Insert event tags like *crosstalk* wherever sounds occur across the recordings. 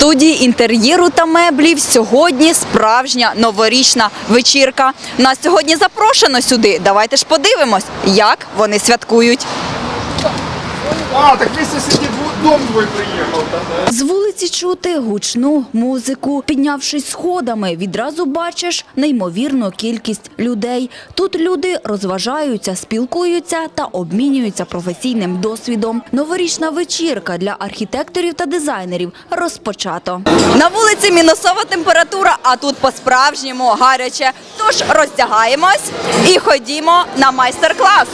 студії інтер'єру та меблів сьогодні справжня новорічна вечірка. Нас сьогодні запрошено сюди. Давайте ж подивимось, як вони святкують. А, так ви сусідів дом твій приїхав. З вулиці чути гучну музику. Піднявшись сходами, відразу бачиш неймовірну кількість людей. Тут люди розважаються, спілкуються та обмінюються професійним досвідом. Новорічна вечірка для архітекторів та дизайнерів розпочато. На вулиці мінусова температура, а тут по-справжньому гаряче. Тож роздягаємось і ходімо на майстер-клас.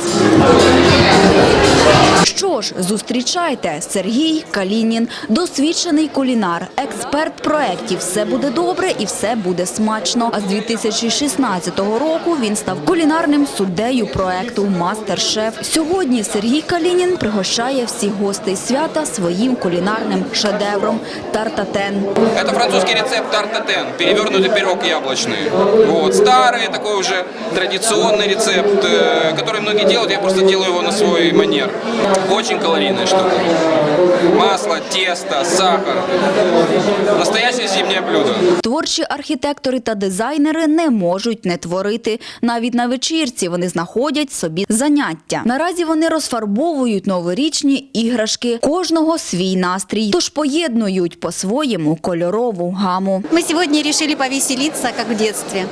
Що ж, зустрічайте Сергій Калінін, досвідчений кулінар, експерт проєктів «Все буде добре і все буде смачно». А з 2016 року він став кулінарним суддею проекту Мастер-шеф. Сьогодні Сергій Калінін пригощає всіх гостей свята своїм кулінарним шедевром тартатен. Это французский рецепт тартатен, перевернутый пирог яблочный. Вот. Старый такой уже традиционный рецепт, э, который многие делают, я просто делаю его на свой манер. Очень калорийная штука. Масло, тесто, сахар. Настоящее зимнее блюдо. Творчі архітектори та дизайнери не можуть не творити. Навіть на вечірці вони знаходять собі заняття. Наразі вони розфарбовують новорічні іграшки, кожного свій настрій, тож поєднують по-своєму кольорову гаму. Мы сегодня решили повеселиться, как в детстве.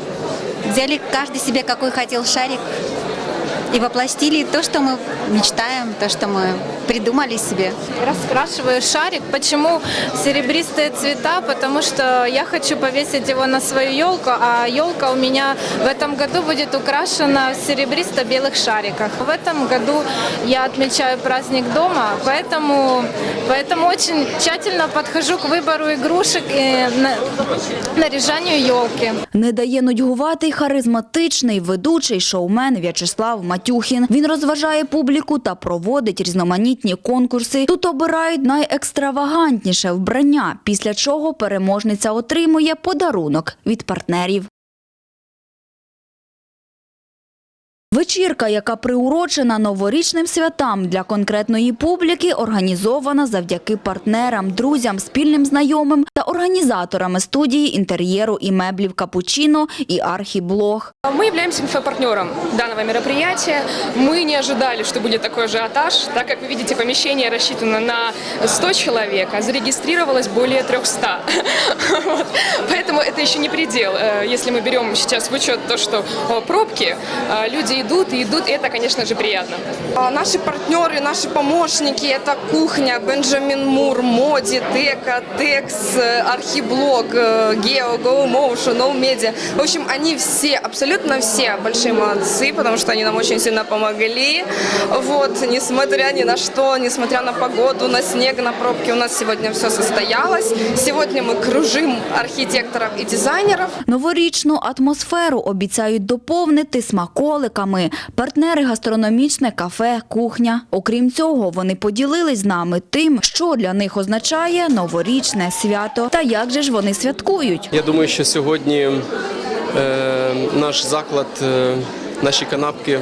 Взяли каждый себе какой хотел шарик и воплотили то, что мы мечтаем, то, что мы придумали себе. Раскрашиваю шарик. Почему серебристые цвета? Потому что я хочу повесить его на свою елку, а елка у меня в этом году будет украшена в серебристо-белых шариках. В этом году я отмечаю праздник дома, поэтому, поэтому очень тщательно подхожу к выбору игрушек и на- наряжанию елки. Не дає нудьгувати й харизматичний ведучий шоумен В'ячеслав Матюхін. Він розважає публіку та проводить різноманітні конкурси. Тут обирають найекстравагантніше вбрання, після чого переможниця отримує подарунок від партнерів. Вечірка, яка приурочена новорічним святам для конкретної публіки, організована завдяки партнерам, друзям, спільним знайомим організаторами студії інтер'єру і меблів Капучино і Архіблог. Мы являемся инфопартнером данного мероприятия. Мы не ожидали, что будет такой ажиотаж, так как вы видите, помещение рассчитано на 100 человек, а зарегистрировалось более 300. *laughs* Вот. Поэтому это еще не предел. Э, Если мы берем сейчас в учет то, что пробки, э, люди идут и идут, и это, конечно же, приятно. А Наши партнеры, наши помощники – это кухня, Бенджамин Мур, Моди, Тека, Текс, э, Архиблог, Гео, Go Motion, No Media. В общем, они все, абсолютно все большие молодцы, потому что они нам очень сильно помогли. Вот, несмотря ни на что, несмотря на погоду, на снег, на пробки, у нас сегодня все состоялось. Сегодня мы кружим архитекторов и дизайнеров. Новорічну атмосферу обіцяють доповнити смаколиками. Партнери гастрономічне кафе, кухня. Окрім цього, вони поділились з нами тим, що для них означає новорічне свято та як же ж вони святкують. Я думаю, що сьогодні е, наш заклад, е, наші канапки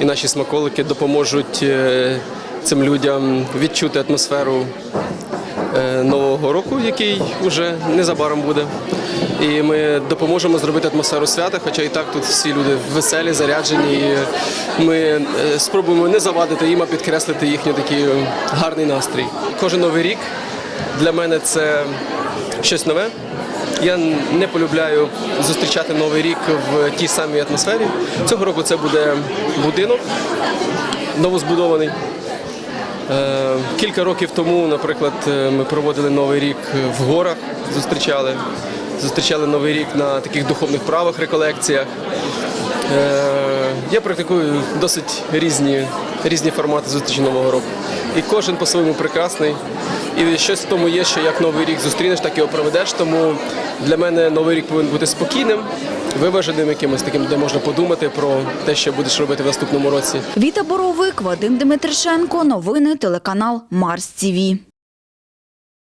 і наші смаколики допоможуть е, цим людям відчути атмосферу Нового року, який вже незабаром буде. І ми допоможемо зробити атмосферу свята, хоча і так тут всі люди веселі, заряджені. І ми е, спробуємо не завадити їм, а підкреслити їхній такий е, гарний настрій. Кожен новий рік для мене це щось нове. Я не полюбляю зустрічати новий рік в тій самій атмосфері. Цього року це буде будинок новозбудований. Е, Кілька років тому, наприклад, е, ми проводили новий рік в горах, зустрічали. Зустрічали новий рік на таких духовних правах, реколекціях. Е, Я практикую досить різні, різні формати зустрічі Нового року. І кожен по-своєму прекрасний. І щось в тому є, що як новий рік зустрінеш, так його проведеш. Тому для мене новий рік повинен бути спокійним, виваженим якимось таким, де можна подумати про те, що будеш робити в наступному році. Віта Боровик, Вадим Дмитришенко, новини телеканал Марс ТІВІ.